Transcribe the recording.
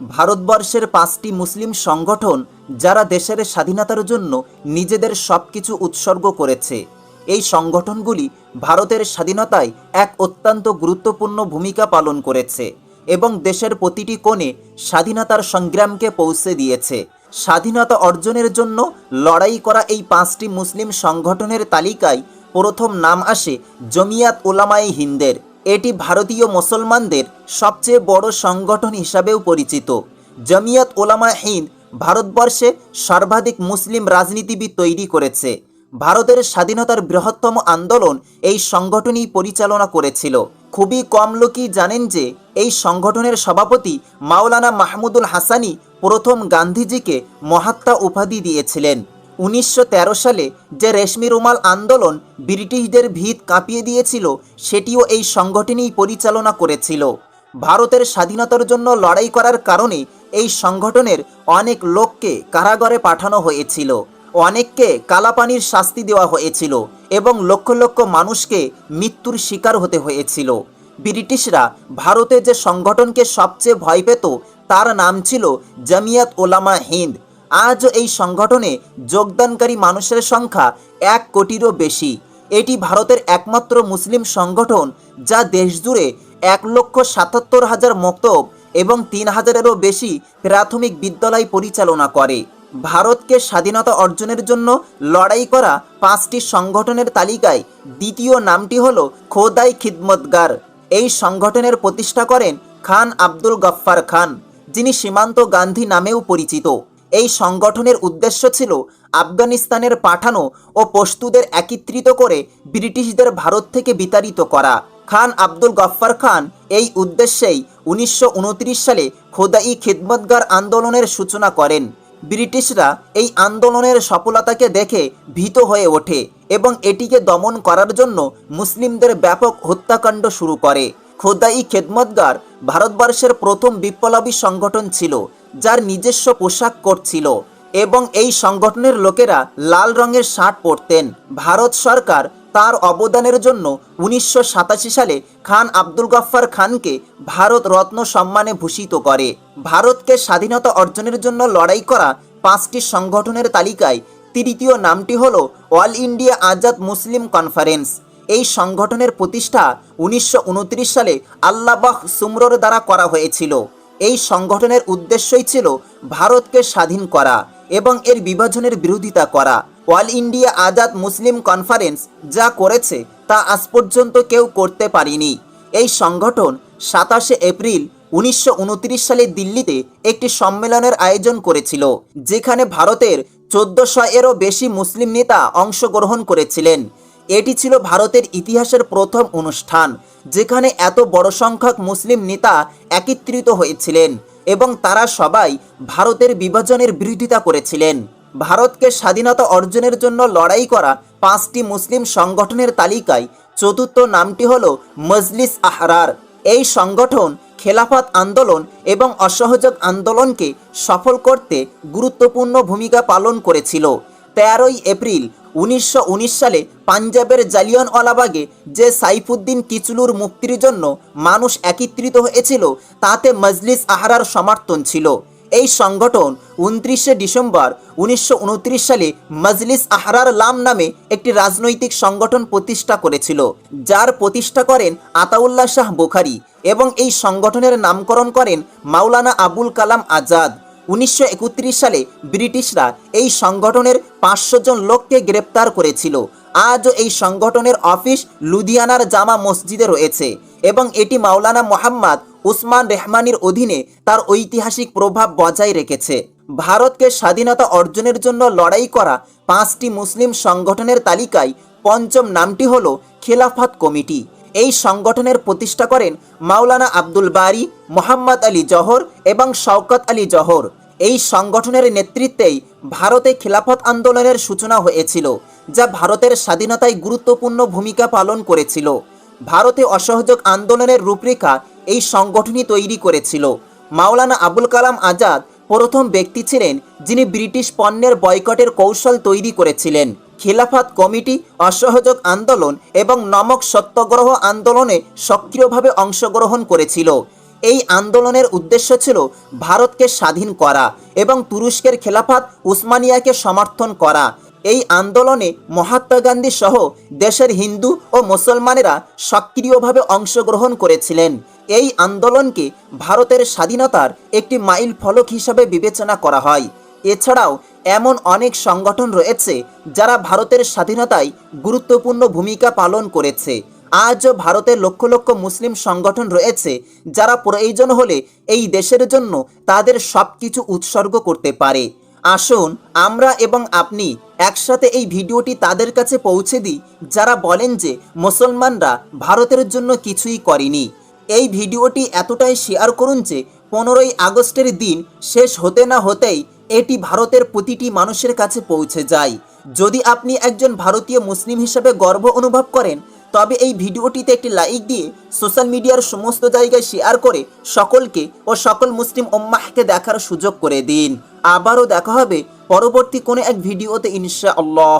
ভারতবর্ষের পাঁচটি মুসলিম সংগঠন যারা দেশের স্বাধীনতার জন্য নিজেদের সব কিছু উৎসর্গ করেছে। এই সংগঠনগুলি ভারতের স্বাধীনতায় এক অত্যন্ত গুরুত্বপূর্ণ ভূমিকা পালন করেছে এবং দেশের প্রতিটি কোণে স্বাধীনতার সংগ্রামকে পৌঁছে দিয়েছে। স্বাধীনতা অর্জনের জন্য লড়াই করা এই পাঁচটি মুসলিম সংগঠনের তালিকায় প্রথম নাম আসে জমিয়াত ওলামাই হিন্দের। এটি ভারতীয় মুসলমানদের সবচেয়ে বড় সংগঠন হিসাবেও পরিচিত। জমিয়াত ওলামা হিন্দ ভারতবর্ষে সর্বাধিক মুসলিম রাজনীতিবিদ তৈরি করেছে। ভারতের স্বাধীনতার বৃহত্তম আন্দোলন এই সংগঠনই পরিচালনা করেছিল। খুবই কম লোকই জানেন যে, এই সংগঠনের সভাপতি মাওলানা মাহমুদুল হাসানি প্রথম গান্ধীজিকে মহাত্মা উপাধি দিয়েছিলেন। উনিশশো তেরো সালে যে রেশমি রুমাল আন্দোলন ব্রিটিশদের ভিত কাঁপিয়ে দিয়েছিল, সেটিও এই সংগঠনই পরিচালনা করেছিল। ভারতের স্বাধীনতার জন্য লড়াই করার কারণে এই সংগঠনের অনেক লোককে কারাগারে পাঠানো হয়েছিল। অনেককে কালাপানির শাস্তি দেওয়া হয়েছিল এবং লক্ষ লক্ষ মানুষকে মৃত্যুর শিকার হতে হয়েছিল। ব্রিটিশরা ভারতে যে সংগঠনকে সবচেয়ে ভয় পেত, তার নাম ছিল জামিয়াত ওলামা হিন্দ। আজও এই সংগঠনে যোগদানকারী মানুষের সংখ্যা এক কোটিরও বেশি। এটি ভারতের একমাত্র মুসলিম সংগঠন যা দেশজুড়ে এক লক্ষ সাতাত্তর হাজার মক্তব এবং তিন হাজারেরও বেশি প্রাথমিক বিদ্যালয় পরিচালনা করে। ভারতকে স্বাধীনতা অর্জনের জন্য লড়াই করা পাঁচটি সংগঠনের তালিকায় দ্বিতীয় নামটি হল খোদাই খিদমতগার। এই সংগঠনের প্রতিষ্ঠা করেন খান আব্দুল গফ্ফার খান, যিনি সীমান্ত গান্ধী নামেও পরিচিত। এই সংগঠনের উদ্দেশ্য ছিল আফগানিস্তানের পাঠানো ও পশতুদের একত্রিত করে ব্রিটিশদের ভারত থেকে বিতাড়িত করা। খান আব্দুল গফ্ফার খান এই উদ্দেশ্যেই উনিশশো উনত্রিশ সালে খোদাই খিদমতগার আন্দোলনের সূচনা করেন। ব্রিটিশরা এই আন্দোলনের সফলতাকে দেখে ভীত হয়ে ওঠে এবং এটিকে দমন করার জন্য মুসলিমদের ব্যাপক হত্যাকাণ্ড শুরু করে। খোদাই খেদমতগার ভারতবর্ষের প্রথম বিপ্লবী সংগঠন ছিল যার নিজস্ব পোশাক কোড ছিল এবং এই সংগঠনের লোকেরা লাল রঙের শার্ট পরতেন। ভারত সরকার তার অবদানের জন্য উনিশশো সাতাশি সালে খান আব্দুল গফ্ফার খানকে ভারত রত্ন সম্মানে ভূষিত করে। ভারতকে স্বাধীনতা অর্জনের জন্য লড়াই করা পাঁচটি সংগঠনের তালিকায় তৃতীয় নামটি হল all India Azad Muslim conference. এই সংগঠনের প্রতিষ্ঠা উনিশশো উনত্রিশ সালে আল্লাবাহ সুমরোর দ্বারা করা হয়েছিল। এই সংগঠনের উদ্দেশ্যই ছিল ভারতকে স্বাধীন করা এবং এর বিভাজনের বিরোধিতা করা। All India Azad Muslim conference যা করেছে তা আজ পর্যন্ত কেউ করতে পারেনি। এই সংগঠন সাতাশে এপ্রিল উনিশশো উনত্রিশ সালে দিল্লিতে একটি সম্মেলনের আয়োজন করেছিল, যেখানে ভারতের চোদ্দশো এরও বেশি মুসলিম নেতা অংশগ্রহণ করেছিলেন। এটি ছিল ভারতের ইতিহাসের প্রথম অনুষ্ঠান, যেখানে এত বড় সংখ্যক মুসলিম নেতা একত্রিত হয়েছিলেন এবং তারা সবাই ভারতের বিভাজনের বিরোধিতা করেছিলেন। ভারতকে স্বাধীনতা অর্জনের জন্য লড়াই করা পাঁচটি মুসলিম সংগঠনের তালিকায় চতুর্থ নামটি হল মজলিস আহরার। এই সংগঠন খেলাফত আন্দোলন এবং অসহযোগ আন্দোলনকে সফল করতে গুরুত্বপূর্ণ ভূমিকা পালন করেছিল। তেরোই এপ্রিল উনিশশো উনিশ সালে পাঞ্জাবের জালিয়নওয়ালাবাগে যে সাইফুদ্দিন কিচলুর মুক্তির জন্য মানুষ একত্রিত হয়েছিল, তাতে মজলিস আহরার সমর্থন ছিল। এই সংগঠন উনত্রিশে ডিসেম্বর উনিশশো উনত্রিশ সালে মজলিস আহরার লাম নামে একটি রাজনৈতিক সংগঠন প্রতিষ্ঠা করেছিল, যার প্রতিষ্ঠা করেন আতাউল্লাহ শাহ বুখারি এবং এই সংগঠনের নামকরণ করেন মাওলানা আবুল কালাম আজাদ। উনিশশো একত্রিশ সালে ব্রিটিশরা এই সংগঠনের পাঁচশো জন লোককে গ্রেপ্তার করেছিল। আজও এই সংগঠনের অফিস লুধিয়ানার জামা মসজিদে রয়েছে এবং এটি মাওলানা মোহাম্মদ উসমান রেহমানির অধীনে তার ঐতিহাসিক প্রভাব বজায় রেখেছে। ভারতকে স্বাধীনতা অর্জনের জন্য লড়াই করা পাঁচটি মুসলিম সংগঠনের তালিকায় পঞ্চম নামটি হল খেলাফত কমিটি। এই সংগঠনের প্রতিষ্ঠা করেন মাওলানা আব্দুল বারি, মোহাম্মদ আলী জহর এবং শওকত আলী জহর। এই সংগঠনের নেতৃত্বেই ভারতে খেলাফত আন্দোলনের সূচনা হয়েছিল, যা ভারতের স্বাধীনতায় গুরুত্বপূর্ণ ভূমিকা পালন করেছিল। ভারতে অসহযোগ আন্দোলনের রূপরেখা এই সংগঠনই তৈরি করেছিল। মাওলানা আবুল কালাম আজাদ প্রথম ব্যক্তি ছিলেন যিনি ব্রিটিশ পণ্যের বয়কটের কৌশল তৈরি করেছিলেন। খিলাফত কমিটি অসহযোগ আন্দোলন এবং নমক সত্যাগ্রহ আন্দোলনে সক্রিয়ভাবে অংশগ্রহণ করেছিল। এই আন্দোলনের উদ্দেশ্য ছিল ভারতকে স্বাধীন করা এবং তুরস্কের খেলাফাত উসমানিয়াকে সমর্থন করা। এই আন্দোলনে মহাত্মা গান্ধী সহ দেশের হিন্দু ও মুসলমানেরা সক্রিয়ভাবে অংশগ্রহণ করেছিলেন। এই আন্দোলনকে ভারতের স্বাধীনতার একটি মাইল ফলক হিসাবে বিবেচনা করা হয়। এছাড়াও এমন অনেক সংগঠন রয়েছে যারা ভারতের স্বাধীনতায় গুরুত্বপূর্ণ ভূমিকা পালন করেছে। আজও ভারতের লক্ষ লক্ষ মুসলিম সংগঠন রয়েছে যারা প্রয়োজন হলে এই দেশের জন্য তাদের সব কিছু উৎসর্গ করতে পারে। আসুন, আমরা এবং আপনি একসাথে এই ভিডিওটি তাদের কাছে পৌঁছে দিই, যারা বলেন যে মুসলমানরা ভারতের জন্য কিছুই করেনি। এই ভিডিওটি এতটাই শেয়ার করুন যে পনেরোই আগস্টের দিন শেষ হতে না হতেই এটি ভারতের প্রতিটি মানুষের কাছে পৌঁছে যায়। যদি আপনি একজন ভারতীয় মুসলিম হিসেবে গর্ব অনুভব করেন তবে এই ভিডিওটিতে একটি লাইক দিয়ে সোশ্যাল মিডিয়ার সমস্ত জায়গায় শেয়ার করে সকলকে ও সকল মুসলিম ওম্মাহকে দেখার সুযোগ করে দিন। আবারও দেখা হবে পরবর্তী কোনো এক ভিডিওতে ইনশা আল্লাহ